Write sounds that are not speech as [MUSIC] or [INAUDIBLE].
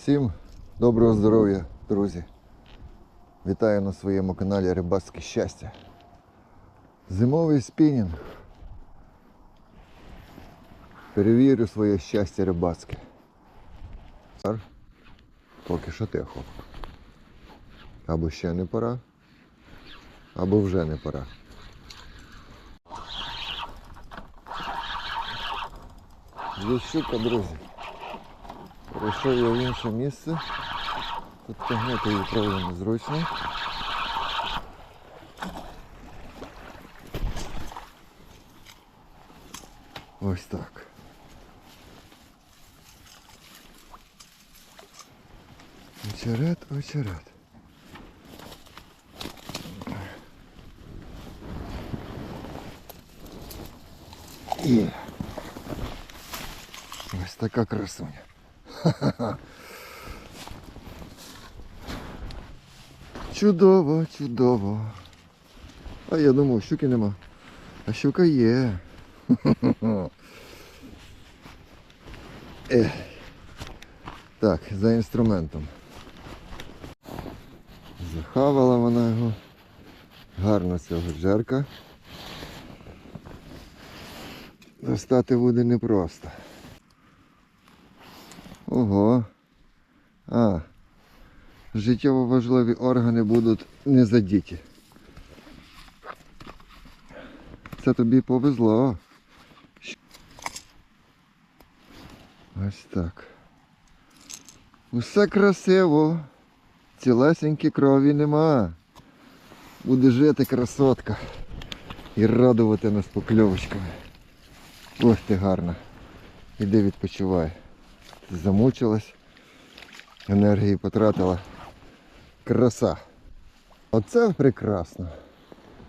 Всім доброго здоров'я, друзі. Вітаю на своєму каналі Рибацьке щастя. Зимовий спінінг. Перевірю своє щастя рибацьке. Поки що тихо. Або ще не пора, або вже не пора. Є щука, друзі. Перейшов я в інше місце. Тут тягнути її правда незручно. Ось так. Очерет, очерет. Є. Ось така красуня. [LAUGHS] Чудово, чудово. А я думав, щуки нема. А щука є. [LAUGHS] Так, за інструментом. Захавала вона його. Гарно цього джерка. Достати буде непросто. Ого. А. Життєво важливі органи будуть не задіті. Це тобі повезло. Ось так. Усе красиво. Цілесенькі крові нема. Буде жити красотка. І радувати нас покльовочками. Ох ти гарна. Іди відпочивай. Замучилась. Енергії потратила. Краса. Оце прекрасно.